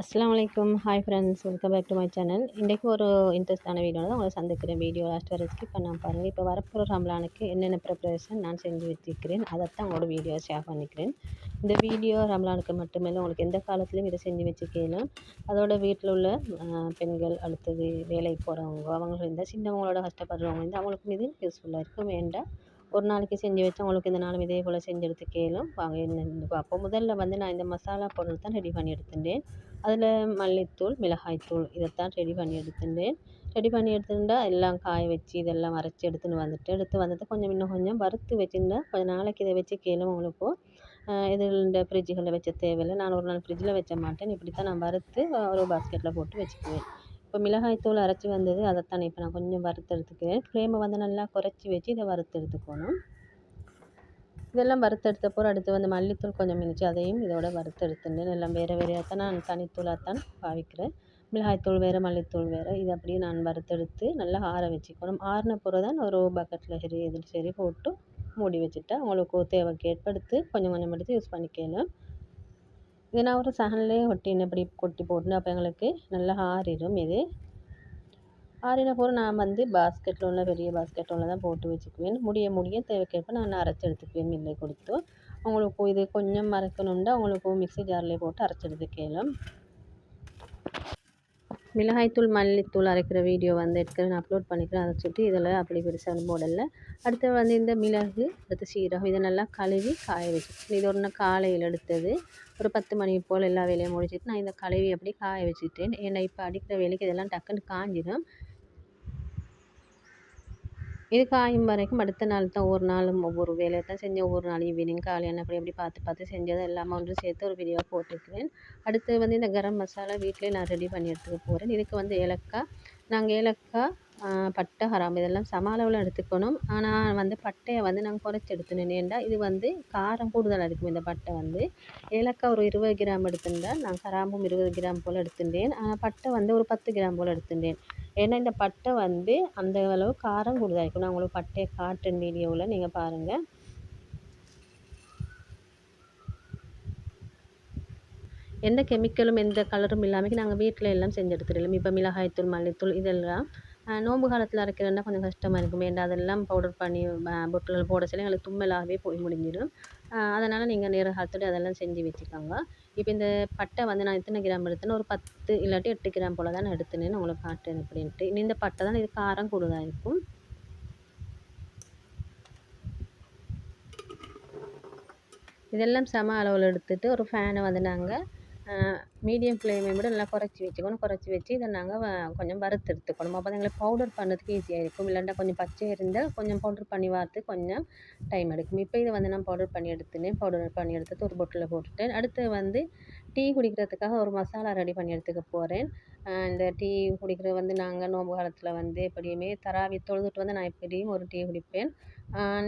அஸ்லாம் வலைக்கம் hi friends welcome back to my channel இன்றைக்கு ஒரு இன்ட்ரெஸ்டான வீடியோ தான் உங்களை சந்திக்கிறேன். வீடியோ லாஸ்ட் வரை ஸ்கிப் பண்ணாமல் பாருங்கள் இப்போ வரப்போகிற ரம்லானுக்கு என்னென்ன ப்ரிப்பரேஷன் நான் செஞ்சு வச்சுருக்கிறேன் அதைத்தான் உங்களோட வீடியோ ஷேர் பண்ணிக்கிறேன். இந்த வீடியோ ரம்லானுக்கு மட்டுமே உங்களுக்கு எந்த காலத்துலையும் இதை செஞ்சு வச்சுக்கலாம் அதோட வீட்டில் உள்ள பெண்கள் அடுத்தது வேலைக்கு போகிறவங்க அவங்க இருந்தால் சின்னவங்களோட கஷ்டப்படுறவங்க இருந்தால் அவங்களுக்கு இது யூஸ்ஃபுல்லாக இருக்கும். வேண்டாம். ஒரு நாளைக்கு செஞ்சு வச்சா உங்களுக்கு இந்த நாளும் இதே போல் செஞ்சு கேளும். வாங்க என்னென்னு பார்ப்போம். முதல்ல வந்து நான் இந்த மசாலா பொருள் தான் ரெடி பண்ணி எடுத்துட்டேன். அதில் மல்லித்தூள் மிளகாய்த்தூள் இதைத்தான் ரெடி பண்ணி எடுத்துட்டேன். ரெடி பண்ணி எடுத்துட்டா எல்லாம் காய வச்சு இதெல்லாம் அரைச்சி எடுத்துன்னு வந்துட்டு எடுத்து வந்துட்டு கொஞ்சம் இன்னும் கொஞ்சம் வறுத்து வச்சுருந்தா கொஞ்சம் நாளைக்கு இதை வச்சு கேளும் உங்களுக்கும் இது இந்த ஃப்ரிட்ஜுகளில் வச்ச தேவையில்லை. நான் ஒரு நாள் ஃப்ரிட்ஜில் வைக்க மாட்டேன். இப்படி தான் நான் வறுத்து ஒரு பாஸ்கெட்டில் போட்டு வச்சுக்குவேன். இப்போ மிளகாய்த்தூள் அரைச்சி வந்தது அதைத்தான் இப்போ நான் கொஞ்சம் வறுத்து எடுத்துக்கிறேன். ஃப்ளேமை வந்து நல்லா குறைச்சி வச்சு இதை வறுத்து எடுத்துக்கணும். இதெல்லாம் வறுத்தெடுத்த பிறகு அடுத்து வந்து மல்லித்தூள் கொஞ்சம் இருந்துச்சு அதையும் இதோட வறுத்தெடுத்துட்டேன் எல்லாம் வேறு வேறையாக தான் நான் தனித்தூளாக தான் பாவிக்கிறேன் மிளகாய்த்தூள் வேறு மல்லித்தூள் வேறு இது அப்படியே நான் வறுத்தெடுத்து நல்லா ஆற வச்சுக்கணும். ஆறின பிறகு தான் ஒரு பக்கெட்டில் சரி இதில் சரி போட்டு மூடி வச்சுட்டா உங்களுக்கு தேவைக்கு ஏற்படுத்து கொஞ்சம் கொஞ்சம் எடுத்து யூஸ் பண்ணிக்கணும் இது நான் ஒரு சகன்லேயே ஒட்டின இப்படி கொட்டி போட்டு அப்போ எங்களுக்கு நல்லா ஆறிடும் இது. ஆறின பிறகு நான் வந்து பாஸ்கெட்டில் உள்ள பெரிய பாஸ்கெட்டில் உள்ள தான் போட்டு வச்சுக்குவேன். முடிய முடிய தேவைக்கேற்ப நான் அரைச்சி எடுத்துக்குவேன் மில்லை கொடுத்து. உங்களுக்கு இது கொஞ்சம் மறைக்கணுண்டா உங்களுக்கு மிக்ஸி ஜார்லேயே போட்டு அரைச்சி எடுத்துக்கலாம் மிளகாய்த்தூள் மல்லித்தூள் அரைக்கிற வீடியோ வந்து எடுக்கிறேன். நான் அப்லோட் பண்ணிக்கிறேன். அதை சுற்றி இதில் அப்படி பெருசாக போடல அடுத்து வந்து இந்த மிளகு அடுத்து சீரகம் இதை நல்லா கழுவி காய வச்சுட்டு இது ஒன்று காலையில் எடுத்தது. ஒரு பத்து மணி போல் எல்லா வேலையும் முடிச்சுட்டு நான் இந்த கழுவி அப்படி காய வச்சுட்டேன் ஏன்னா இப்போ அடிக்கிற வேலைக்கு இதெல்லாம் டக்குன்னு காஞ்சிடும் இது காயும் வரைக்கும் அடுத்த நாள் தான் ஒவ்வொரு நாளும் ஒவ்வொரு வேலையை தான் செஞ்சேன். ஒவ்வொரு நாள் ஈவினிங் காலையில் அப்படி அப்படி பார்த்து பார்த்து செஞ்சதை எல்லாமே ஒன்று சேர்த்து ஒரு வீடியோ போட்டுக்குவேன் அடுத்து வந்து இந்த கரம் மசாலா வீட்டிலே நான் ரெடி பண்ணி எடுத்துக்க போகிறேன் இதுக்கு வந்து ஏலக்காய். நாங்கள் ஏலக்காய் பட்டை கிராம்பு இதெல்லாம் சம அளவில் எடுத்துக்கணும். ஆனால் வந்து பட்டையை வந்து நாங்கள் குறைச்சி எடுத்துனேன் ஏன்டா இது வந்து காரம் கூடுதலாக இருக்கும் இந்த பட்டை வந்து. ஏலக்காய் ஒரு இருபது கிராம் எடுத்திருந்தேன் நான் கராம்பும் இருபது கிராம் போல் எடுத்திருந்தேன். பட்டை வந்து ஒரு பத்து கிராம் போல் எடுத்திருந்தேன். ஏன்னா இந்த பட்டை வந்து அந்த அளவு காரம் கூடுதலாக இருக்கும். நான் உங்களுக்கு பட்டையை காட்டுறேன் வீடியோவில் நீங்கள் பாருங்கள் எந்த கெமிக்கலும் எந்த கலரும் இல்லாமல் நாங்கள் வீட்டில் எல்லாம் செஞ்சு எடுத்துடலாம். இப்போ மிளகாய்த்தூள் மல்லித்தூள் இதெல்லாம் நோன்பு காலத்தில் அரைக்கிறதுனா கொஞ்சம் கஷ்டமாக இருக்கும் ஏன்டா அதெல்லாம் பவுடர் பண்ணி பொட்டலில் போட சொல்லி எங்களுக்கு தும்மலாகவே போய் முடிஞ்சிடும். அதனால் நீங்கள் நேர காலத்தோட அதெல்லாம் செஞ்சு வச்சுக்கோங்க. இப்போ இந்த பட்டை வந்து நான் எத்தனை கிராம் எடுத்தேன்னா ஒரு பத்து இல்லாட்டி எட்டு கிராம் போல் தான் நான் எடுத்தேன்னு உங்களுக்கு காட்டுறேன் அப்படின்ட்டு. இந்த பட்டை தான் இது காரம் கூடுதலாக இருக்கும். இதெல்லாம் சம அளவில் எடுத்துகிட்டு ஒரு ஃபேனை வந்து நாங்கள் மீடியம் ஃப்ளேமை விட நல்லா குறைச்சி வச்சுக்கணும். குறைச்சி வச்சு இதை நாங்கள் கொஞ்சம் வறுத்து எடுத்துக்கணும். அப்போ தான் எங்களுக்கு பவுடர் பண்ணுறதுக்கு ஈஸியாக இருக்கும். இல்லைன்னா கொஞ்சம் பச்சையாக இருந்தால் கொஞ்சம் பவுடர் பண்ணி வார்த்து கொஞ்சம் டைம் எடுக்கும். இப்போ இதை வந்து நான் பவுடர் பண்ணி எடுத்துனேன். பவுடர் பண்ணி எடுத்துட்டு ஒரு பொட்டில் போட்டுட்டேன். அடுத்து வந்து டீ குடிக்கிறதுக்காக ஒரு மசாலா ரெடி பண்ணி எடுத்துக்க போகிறேன் இந்த டீ குடிக்கிற வந்து நாங்கள் நோன்பு காலத்தில் வந்து எப்படியுமே தராவி தொழுதுட்டு வந்து நான் எப்படியும் ஒரு டீ குடிப்பேன்.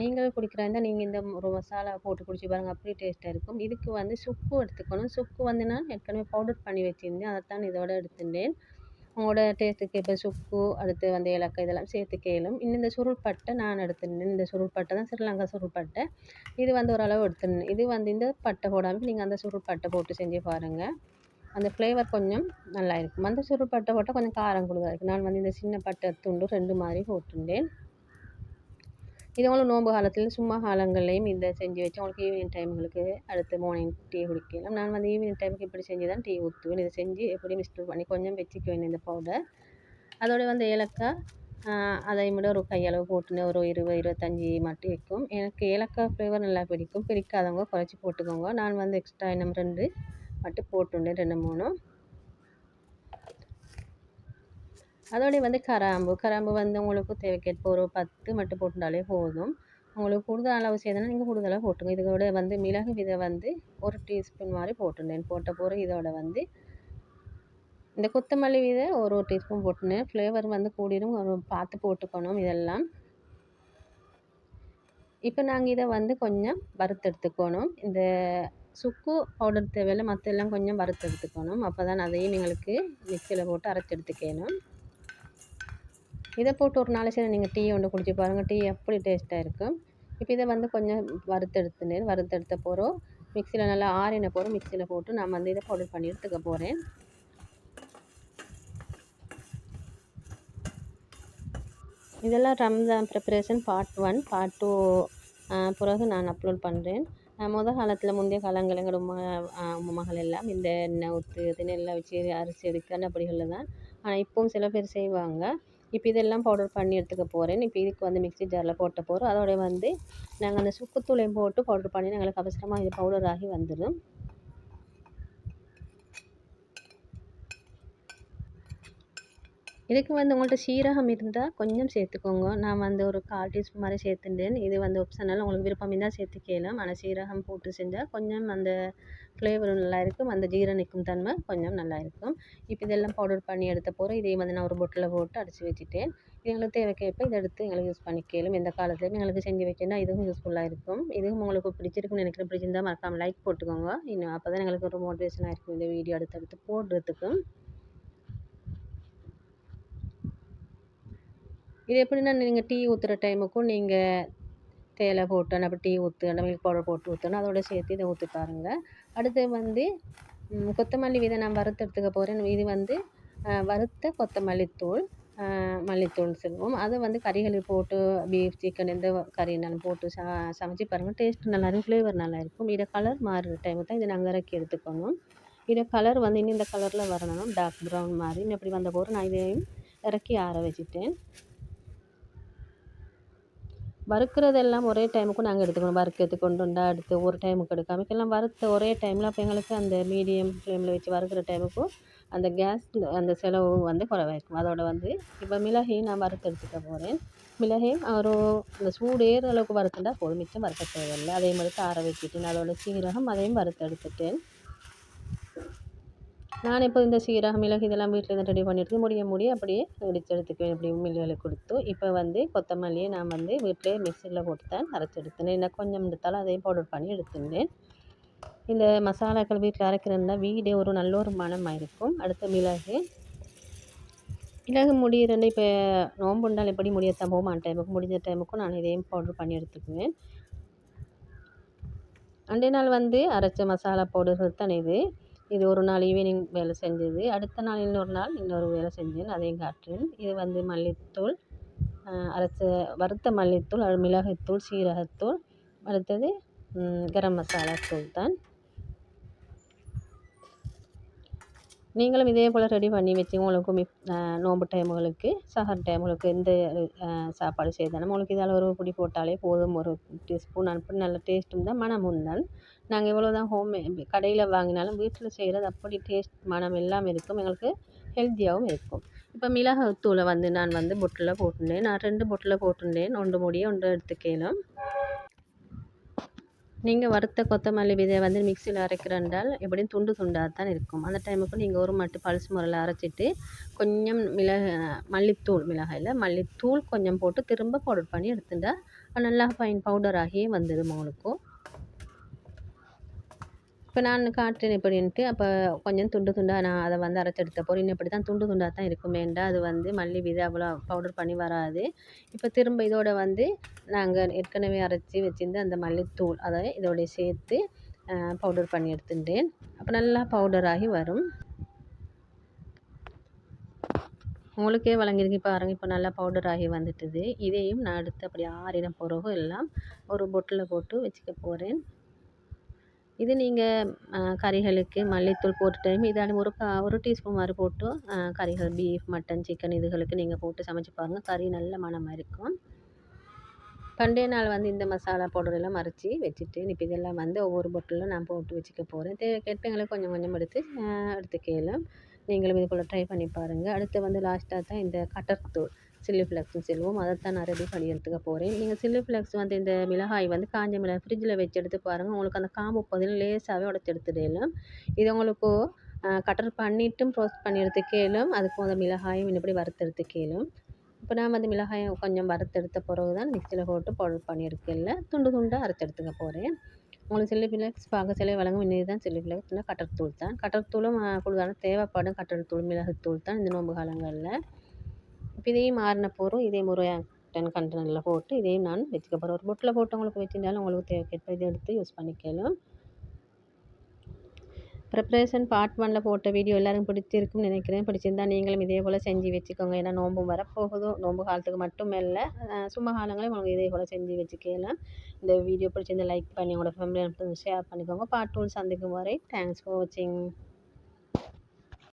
நீங்கள் குடிக்கிறா இருந்தால் நீங்கள் இந்த ஒரு மசாலா போட்டு குடிச்சு பாருங்கள் அப்படி டேஸ்ட்டாக இருக்கும். இதுக்கு வந்து சுக்கு எடுத்துக்கணும். சுக்கு வந்து நான் ஏற்கனவே பவுடர் பண்ணி வச்சுருந்தேன். அதைத்தான் இதோட எடுத்துட்டேன். உங்களோட டேஸ்ட்டுக்கு இப்போ சுக்கு அடுத்து வந்து ஏலக்காய் இதெல்லாம் சேர்த்து கேளும். இன்னும் இந்த சுருள்பட்டை நான் எடுத்துருந்தேன் இந்த சுருள்பட்டை தான் ஸ்ரீலங்கா சுருள்பட்டை இது வந்து ஓரளவு எடுத்துருந்தேன் இது வந்து இந்த பட்டை போடாமல் நீங்கள் அந்த சுருள்பட்டை போட்டு செஞ்சு பாருங்கள் அந்த ஃப்ளேவர் கொஞ்சம் நல்லா இருக்கும். அந்த சுருள்பட்டை போட்டால் கொஞ்சம் காரம் கூடுதலாக இருக்கும் நான் வந்து இந்த சின்ன பட்டை துண்டு ரெண்டு மாதிரி போட்டுட்டேன் இது உங்களுக்கு நோன்பு காலத்தில் சும்மா காலங்கள்லேயும் இந்த செஞ்சு வச்சு உங்களுக்கு ஈவினிங் டைம்களுக்கு அடுத்து மார்னிங் டீ குடிக்கலாம். நான் வந்து ஈவினிங் டைமுக்கு இப்படி செஞ்சு தான் டீ ஊற்றுவேன் இதை செஞ்சு எப்படி மிஸ்டர் பண்ணி கொஞ்சம் வச்சுக்குவேன் இந்த பவுடர் அதோட வந்து ஏலக்காய் அதை விட ஒரு கையளவு போட்டுன்னு ஒரு இருபது இருபத்தஞ்சி மட்டும் வைக்கும். எனக்கு ஏலக்காய் ஃப்ளேவர் நல்லா பிடிக்கும். பிடிக்காதவங்க குறைச்சி போட்டுக்கோங்க. நான் வந்து எக்ஸ்ட்ரா இன்னும் ரெண்டு மட்டும் போட்டுண்டேன் ரெண்டு மூணு. அதோடய வந்து கராம்பு. கராம்பு வந்து உங்களுக்கு தேவைக்கேற்ப ஒரு பத்து மட்டும் போட்டுட்டாலே போதும். உங்களுக்கு கூடுதல் அளவு செய்யணும்னா நீங்கள் கூடுதலாக போட்டுங்க இதோட வந்து மிளகு விதை வந்து ஒரு டீஸ்பூன் மாதிரி போட்டுட்டேன் போட்ட பிறகு இதோட வந்து இந்த கொத்தமல்லி விதை ஒரு ஒரு டீஸ்பூன் போட்டுனேன் ஃப்ளேவர் வந்து கூடிடும் பார்த்து போட்டுக்கணும் இதெல்லாம். இப்போ நாங்கள் இதை வந்து கொஞ்சம் வறுத்தெடுத்துக்கணும் இந்த சுக்கு பவுடர் தேவையில்லை. மற்றெல்லாம் கொஞ்சம் வறுத்து எடுத்துக்கணும். அப்போ தான் அதையும் எங்களுக்கு மிக்சியில் போட்டு அரைச்சி எடுத்துக்கணும். இதை போட்டு ஒரு நாளைக்கு நீங்கள் டீ ஒன்று குடிச்சு பாருங்கள் டீ எப்படி டேஸ்ட்டாக இருக்கும் இப்போ இதை வந்து கொஞ்சம் வறுத்தெடுத்துன்னு வறுத்தெடுத்த போகிறோம் மிக்சியில் நல்லா ஆறின போகிறோம் மிக்சியில் போட்டு நான் வந்து இதை பவுடர் பண்ணி எடுத்துக்க போகிறேன் இதெல்லாம் Ramzan preparation part one part two பிறகு நான் அப்லோட் பண்ணுறேன் முத காலத்தில் முந்தைய காலங்கள் எங்களோட உமா எல்லாம் இந்த எண்ணெய் ஊற்று இதுன்னு எல்லாம் வச்சு அரிசி எடுக்க அப்படிகளில் தான். ஆனால் இப்போவும் சில பேர் செய்வாங்க. இப்போ இதெல்லாம் பவுடர் பண்ணி எடுத்துக்க போகிறேன் இப்போ இதுக்கு வந்து மிக்ஸி ஜாரில் போட்ட போகிறோம் அதோடய வந்து நாங்கள் அந்த சுக்குத்தூளையும் போட்டு பவுடர் பண்ணி எங்களுக்கு அவசரமாக இது பவுடர் ஆகி வந்துடும் இதுக்கு வந்து உங்கள்கிட்ட சீரகம் இருந்தால் கொஞ்சம் சேர்த்துக்கோங்க. நான் வந்து ஒரு கால் டீஸ்பூன் மாதிரி சேர்த்துட்டேன். இது வந்து ஆப்ஷனல் உங்களுக்கு விருப்பம் இருந்தால் சேர்த்துக்கலாம் ஆனால் சீரகம் போட்டு செஞ்சால் கொஞ்சம் அந்த ஃப்ளேவரும் நல்லா இருக்கும். அந்த ஜீரணிக்கும் தன்மை கொஞ்சம் நல்லா இருக்கும். இப்போ இதெல்லாம் பவுடர் பண்ணி எடுத்த போகிறோம் இதையும் வந்து நான் ஒரு பொட்டில் போட்டு அடித்து வச்சுட்டேன். இது எங்களுக்கு தேவைக்கேற்ப இதை எடுத்து எங்களுக்கு யூஸ் பண்ணிக்கலாம் எந்த காலத்துலையும் எங்களுக்கு செஞ்சு வைக்கணும்னா இதுவும் யூஸ்ஃபுல்லாக இருக்கும். இதுவும் உங்களுக்கு பிடிச்சிருக்குன்னு நினைக்கிறேன். பிடிச்சிருந்தா மறக்காமல் லைக் போட்டுக்கோங்க. இன்னும் அப்போ தான் எங்களுக்கு ஒரு மோட்டிவேஷனாக இருக்கும். இந்த வீடியோ அடுத்தடுத்து போடுறதுக்கும். இது எப்படின்னா நீங்கள் டீ ஊற்றுற டைமுக்கும் நீங்கள் தேயிலை போட்டு நம்ம டீ ஊற்று அந்த மில்க் பவுடர் போட்டு ஊற்றணும் அதோட சேர்த்து இதை ஊற்றி பாருங்கள் அடுத்து வந்து கொத்தமல்லி விதை நான் வறுத்து எடுத்துக்க போகிறேன் இது வந்து வறுத்த கொத்தமல்லி தூள் மல்லித்தூள் சொல்லுவோம். அதை வந்து கறிகளில் போட்டு பீஃப் சிக்கன் எந்த கறினாலும் போட்டு ச சமைச்சு பாருங்கள் டேஸ்ட் நல்லாயிருக்கும் ஃப்ளேவர் நல்லாயிருக்கும் இதை கலர் மாறுற டைமுக்கு தான் இதை நாங்கள் இறக்கி எடுத்துக்கணும். இதை கலர் வந்து இன்னும் இந்த கலரில் வரணும். டார்க் ப்ரௌன் மாதிரி. இன்னும் இப்படி வந்த போது நான் இதையும் இறக்கி ஆற வச்சுட்டேன். வறுக்கிறதெல்லாம் ஒரே டைமுக்கும் நாங்கள் எடுத்துக்கணும். வறுக்கிறதுக்கு கொண்டு வந்தால் எடுத்து ஒரு டைமுக்கு எடுக்காமல் இப்போல்லாம் வறுத்த ஒரே டைமில் அப்போ எங்களுக்கு அந்த மீடியம் ஃப்ளேமில் வச்சு வறுக்கிற டைமுக்கும் அந்த கேஸ் அந்த செலவு வந்து குறைவாயிருக்கும் அதோட வந்து இப்போ மிளகையும் நான் வறுத்து எடுத்துக்க போகிறேன் மிளகையும் ஒரு அந்த சூடு ஏற அளவுக்கு வறுத்துட்டா போதும். மிச்சம் வறுக்க தேவையில்லை. அதே மாதிரி ஆற வச்சுட்டு அதோட சீரகம் அதையும் வறுத்து எடுத்துட்டேன். நான் இப்போ இந்த சீரகம் மிளகு இதெல்லாம் வீட்டில் இருந்து ரெடி பண்ணிட்டு முடிய முடிய அப்படியே இடித்து எடுத்துக்குவேன். இப்படி மில்லுகளுக்கு கொடுத்து இப்போ வந்து கொத்தமல்லியை நான் வந்து வீட்டிலே மிக்சியில் போட்டு தான் அரைச்சி எடுத்தேன் இன்னும் கொஞ்சம் எடுத்தாலும் அதையும் பவுடர் பண்ணி எடுத்துருந்தேன். இந்த மசாலாக்கள் வீட்டில் அரைக்கிறதுனா வீடே ஒரு நல்ல ஒரு மனமாக இருக்கும் அடுத்த மிளகு. மிளகு முடியிறேன்னு இப்போ நோம்புண்டால் எப்படி முடியத்தான் போக அந்த டைமுக்கு முடிஞ்ச டைமுக்கும் நான் இதையும் பவுடர் பண்ணி எடுத்துக்குவேன். அண்டை நாள் வந்து அரைச்ச மசாலா பவுடர்கள் தான் இது. இது ஒரு நாள் ஈவினிங் வேலை செஞ்சது. அடுத்த நாள் இன்னொரு நாள் இன்னொரு வேலை செஞ்சேன். அதையும் காட்டுறேன். இது வந்து மல்லித்தூள் அரைச்ச வறுத்த மல்லித்தூள் மிளகுத்தூள் சீரகத்தூள். அடுத்தது கரம் மசாலா தூள் தான். நீங்களும் இதே போல் ரெடி பண்ணி வச்சு உங்களுக்கும் நோன்பு டைமுகளுக்கு சஹர் டைமுகளுக்கு எந்த சாப்பாடு செய்தாலும் உங்களுக்கு இதால் ஒரு பொடி போட்டாலே போதும். ஒரு டீஸ்பூன் அனுப்பி நல்ல டேஸ்ட்டும் தான் மனமும் தான் நாங்கள் எவ்வளோ தான் ஹோம் கடையில் வாங்கினாலும் வீட்டில் செய்கிறது அப்படி டேஸ்ட் மனம் எல்லாம் இருக்கும். எங்களுக்கு ஹெல்த்தியாகவும் இருக்கும். இப்போ மிளகாய் தூளை வந்து நான் வந்து பொட்டில் போட்டுட்டேன் நான் ரெண்டு பொட்டில் போட்டிருந்தேன். ஒன்று முடிய ஒன்று எடுத்துக்கலாம் நீங்கள் வறுத்த கொத்தமல்லி விதையை வந்து மிக்சியில் அரைக்கிறண்டால் எப்படியும் துண்டு துண்டாக தான் இருக்கும். அந்த டைமுக்கு நீங்கள் ஒரு மட்டு பல்ஸ் முறையில் அரைச்சிட்டு கொஞ்சம் மிளகு மல்லித்தூள் மிளகாயில் மல்லித்தூள் கொஞ்சம் போட்டு திரும்ப பவுடர் பண்ணி எடுத்துட்டா நல்லா ஃபைன் பவுடர் ஆகியே வந்துடும் உங்களுக்கும் இப்போ நான் காட்டுறேன் எப்படின்ட்டு அப்போ கொஞ்சம் துண்டு துண்டாக நான் அதை வந்து அரைச்சி எடுத்த போகிறேன் இன்னும் இப்படி தான் துண்டு துண்டாக தான் இருக்குமேண்டா அது வந்து மல்லி விதை அவ்வளோ பவுடர் பண்ணி வராது. இப்போ திரும்ப இதோட வந்து நாங்கள் ஏற்கனவே அரைச்சி வச்சிருந்த அந்த மல்லித்தூள் அதை இதோடய சேர்த்து பவுடர் பண்ணி எடுத்துட்டேன். அப்போ நல்லா பவுடராகி வரும். உங்களுக்கே வழங்கியிருக்கு. பாருங்கள் இப்போ நல்லா பவுடர் ஆகி வந்துட்டுது. இதையும் நான் எடுத்து அப்படி ஆறின பிறகு எல்லாம் ஒரு பொட்டில் போட்டு வச்சுக்க போகிறேன் இது நீங்கள் கறிகளுக்கு மல்லித்தூள் போட்ட டைம் இதான ஒரு கா ஒரு டீஸ்பூன் மாதிரி போட்டு கறிகள் பீஃப் மட்டன் சிக்கன் இதுகளுக்கு நீங்கள் போட்டு சமைச்சு பாருங்கள் கறி நல்ல மணமாக இருக்கும். பண்டைய நாள் வந்து இந்த மசாலா பவுடரெல்லாம் மறைச்சி வச்சுட்டு இப்போ இதெல்லாம் வந்து ஒவ்வொரு பொட்டிலும் நான் போட்டு வச்சுக்க போகிறேன் தேவை கெட்டவங்களுக்கு கொஞ்சம் கொஞ்சம் எடுத்து எடுத்துக்கலாம் நீங்களும் இது போல் ட்ரை பண்ணி பாருங்கள் அடுத்து வந்து லாஸ்ட்டாக தான் இந்த கட்டர் தூள் சில்லி செல்வோம் சொல்லுவோம். அதைத்தான் நான் ரெடி பண்ணி எடுத்துக்க போகிறேன் நீங்கள் சில்லி ஃப்ளக்ஸ் வந்து இந்த மிளகாய் வந்து காஞ்ச மிளகாய் ஃப்ரிட்ஜில் வச்சு எடுத்து பாருங்கள் உங்களுக்கு அந்த காம்பு பகுதியில் லேசாகவே உடச்சி எடுத்துடலாம் இது உங்களுக்கு கட்டர் பண்ணிவிட்டும் ரோஸ்ட் பண்ணி எடுத்துக்கலும் அதுக்கு அந்த மிளகாயும் இன்னப்படி வறுத்தெடுத்து கேளும். இப்போ நான் வந்து மிளகாயை கொஞ்சம் வறுத்தெடுத்த பிறகு தான் மிக்சியில் போட்டு பவுடர் பண்ணி இல்லை துண்டு துண்டாக அரைச்செடுத்துக்க போகிறேன் உங்களுக்கு சில்லி ஃப்ளேக்ஸ் பார்க்க சிலை வழங்கும் இன்னது தான் சில்லி ஃப்ளேக்ஸ் தூள் தான். கட்டர் தூளும் கூடுதலான தேவைப்படும் கட்டர் தூள் மிளகுத்தூள் தான் இந்த நோன்பு காலங்களில். இப்போ இதையும் மாறின போகிறோம் இதே ஒரு டன் கண்டெய்னரில் போட்டு இதையும் நான் வச்சுக்க போகிறேன் ஒரு பொட்டில் போட்டு உங்களுக்கு வச்சுருந்தாலும் உங்களுக்கு தேவைக்கேற்ப இதை எடுத்து யூஸ் பண்ணிக்கலாம். ப்ரிப்ரேஷன் பார்ட் ஒனில் போட்ட வீடியோ எல்லோரும் பிடிச்சிருக்குன்னு நினைக்கிறேன். பிடிச்சிருந்தா நீங்களும் இதே போல் செஞ்சு வச்சுக்கோங்க. ஏன்னா நோன்பு வரப்போகுதும் நோன்பு காலத்துக்கு மட்டும் இல்லை. சும்மா காலங்களையும் உங்களுக்கு இதே போல் செஞ்சு வச்சுக்கலாம். இந்த வீடியோ பிடிச்சிருந்தா லைக் பண்ணி உங்களோட ஃபேமிலி ஷேர் பண்ணிக்கோங்க. பார்ட் டூ சந்திக்கும் வரை தேங்க்ஸ் ஃபார் வாட்சிங்